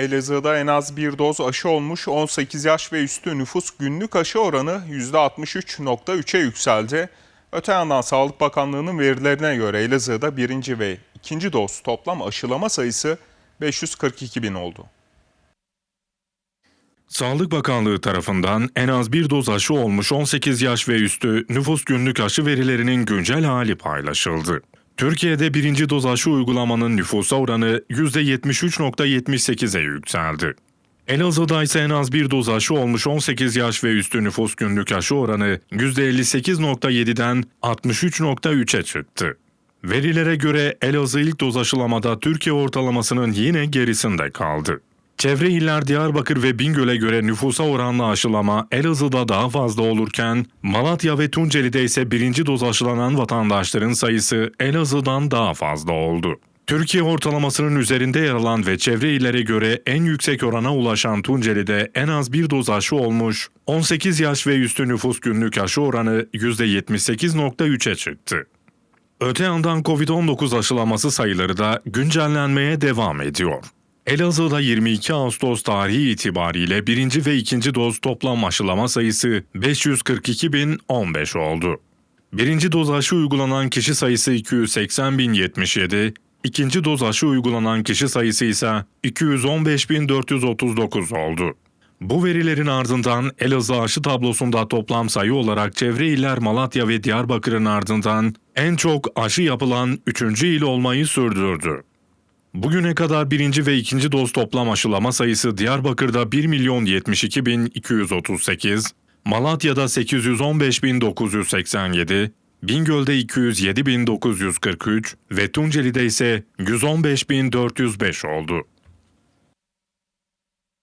Elazığ'da en az bir doz aşı olmuş 18 yaş ve üstü nüfus günlük aşı oranı %63.3'e yükseldi. Öte yandan Sağlık Bakanlığı'nın verilerine göre Elazığ'da birinci ve ikinci doz toplam aşılama sayısı 542 bin oldu. Sağlık Bakanlığı tarafından en az bir doz aşı olmuş 18 yaş ve üstü nüfus günlük aşı verilerinin güncel hali paylaşıldı. Türkiye'de birinci doz aşı uygulamanın nüfusa oranı %73.78'e yükseldi. Elazığ'da ise en az bir doz aşı olmuş 18 yaş ve üstü nüfus günlük aşı oranı %58.7'den 63.3'e çıktı. Verilere göre Elazığ ilk doz aşılamada Türkiye ortalamasının yine gerisinde kaldı. Çevre iller Diyarbakır ve Bingöl'e göre nüfusa oranlı aşılama Elazığ'da daha fazla olurken Malatya ve Tunceli'de ise birinci doz aşılanan vatandaşların sayısı Elazığ'dan daha fazla oldu. Türkiye ortalamasının üzerinde yer alan ve çevre illere göre en yüksek orana ulaşan Tunceli'de en az bir doz aşı olmuş, 18 yaş ve üstü nüfus günlük aşı oranı %78.3'e çıktı. Öte yandan COVID-19 aşılaması sayıları da güncellenmeye devam ediyor. Elazığ'da 22 Ağustos tarihi itibariyle birinci ve ikinci doz toplam aşılama sayısı 542.015 oldu. Birinci doz aşı uygulanan kişi sayısı 280.077, ikinci doz aşı uygulanan kişi sayısı ise 215.439 oldu. Bu verilerin ardından Elazığ aşı tablosunda toplam sayı olarak çevre iller Malatya ve Diyarbakır'ın ardından en çok aşı yapılan 3. il olmayı sürdürdü. Bugüne kadar birinci ve ikinci doz toplam aşılama sayısı Diyarbakır'da 1 milyon 72 bin 238, Malatya'da 815 bin 987, Bingöl'de 207 bin 943 ve Tunceli'de ise 115 bin 405 oldu.